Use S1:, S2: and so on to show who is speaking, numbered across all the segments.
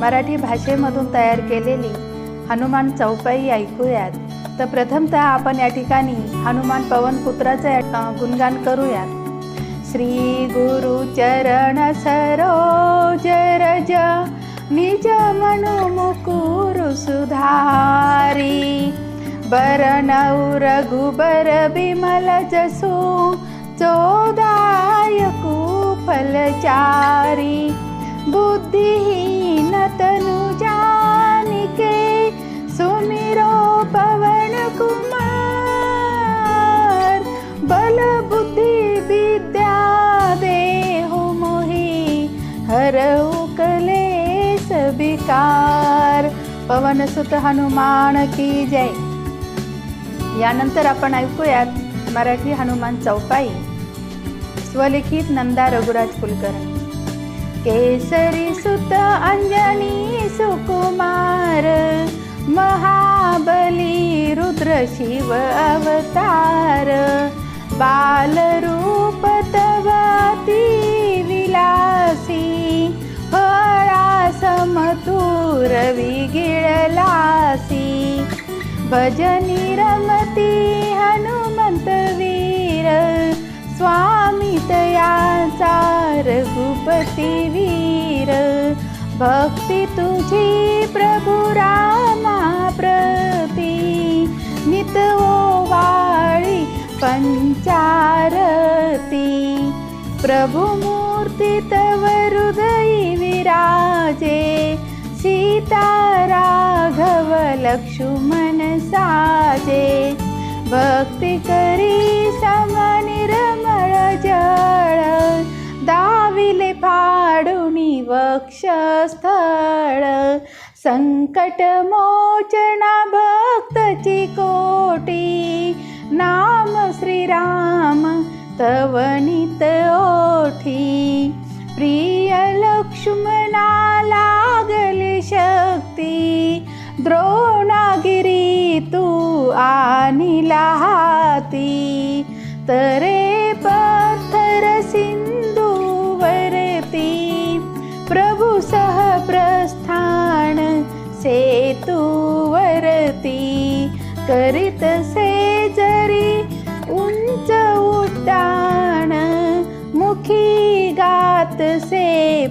S1: मराठी भाषेमधून तयार केलेली हनुमान चौपाई ऐकूयात. तर प्रथमतः आपण या ठिकाणी हनुमान पवनपुत्राचे अ, गुणगान करूयात. श्री गुरु चरण सरोज रज निज मनु मुकुर सुधारी. बरनौ रघुबर बिमल जसु चोदायकु फलचारी. बुद्धिही कुमार बल बुद्धि विद्या देहु मोहि हरऊ सविकार पवन सुत हनुमान की जय। यानंतर आपण ऐकूयात मराठी हनुमान चौपाई स्वलिखित नंदा रघुराज कुलकर्णी केसरी सुत अंजनी सुकुमार महाब शिव अवतार बालरूप विलासी समतूर विगिळलासी भजनी रमती हनुमंत वीर स्वामी तयाचा रघुपती वीर। भक्ती तुझी प्रभु रामा प्रभु मूर्ती तव हृदयी विराजे। सीता राघव लक्ष्मण साजे। भक्ती करी सम निर्मळ जळ दाविले फाडुनी वक्षस्थळ। संकट मोचना भक्तची कोटी। नाम श्रीराम तव नित ओठी प्रिय लक्ष्मणा लागली शक्ती द्रोणागिरी तू आणिला हाती. तरे पत्थर सिंधू वरती प्रभु सह प्रस्थान सेतू वरती करीत से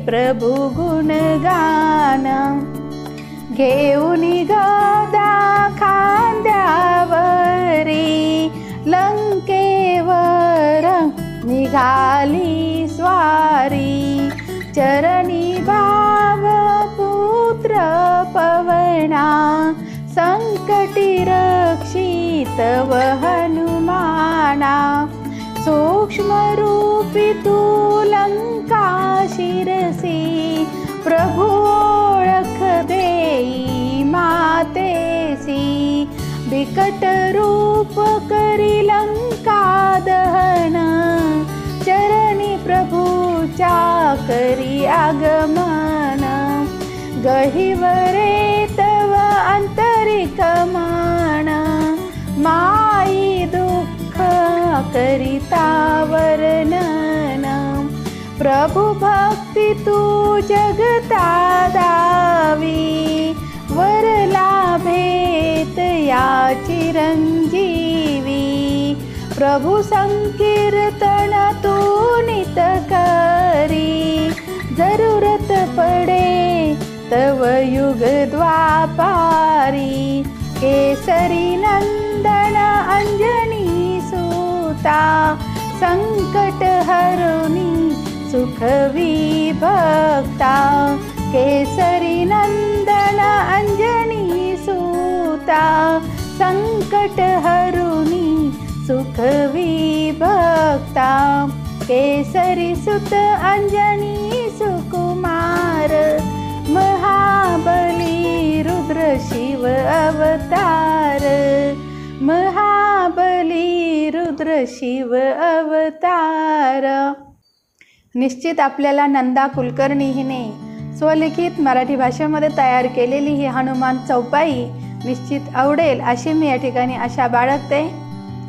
S1: प्रभु गुणगान घेऊन गदा खांद्यावरी लंकेवर निघाली स्वारी. चरणी भाव पुत्र पवना संकटी रक्षितव हनुमाना. सूक्ष्म रूपी शिरसी प्रभु ओळख देई मातेसी बिकट रूप करी लंका दहन। चरणी प्रभूच्या करी आगमन। गहिवरे तव आंतरिक मन माई दुःख करिता वर्णन प्रभु भक्ती तू जगता दावी वरला भेट या चिरंजीवी। प्रभु संकीर्तन तू नित करी जरूरत पडे तव युग द्वापारी। केसरी नंदन अंजनी सुता संकट हरुनी सुख विभक्ता केसरी नंदन अंजनी सुता संकट हरुनी सुख विभक्ता केसरी सुत अंजनी सुकुमार महाबली रुद्र शिव अवतार महाबली रुद्र शिव अवतार निश्चित आपल्याला नंदा कुलकर्णी हिने स्वलिखित मराठी भाषेमध्ये तयार केलेली ही हनुमान चौपाई निश्चित आवडेल अशी मी या ठिकाणी आशा बाळगते.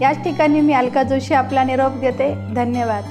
S1: याच ठिकाणी मी अलका जोशी आपला निरोप घेते. धन्यवाद.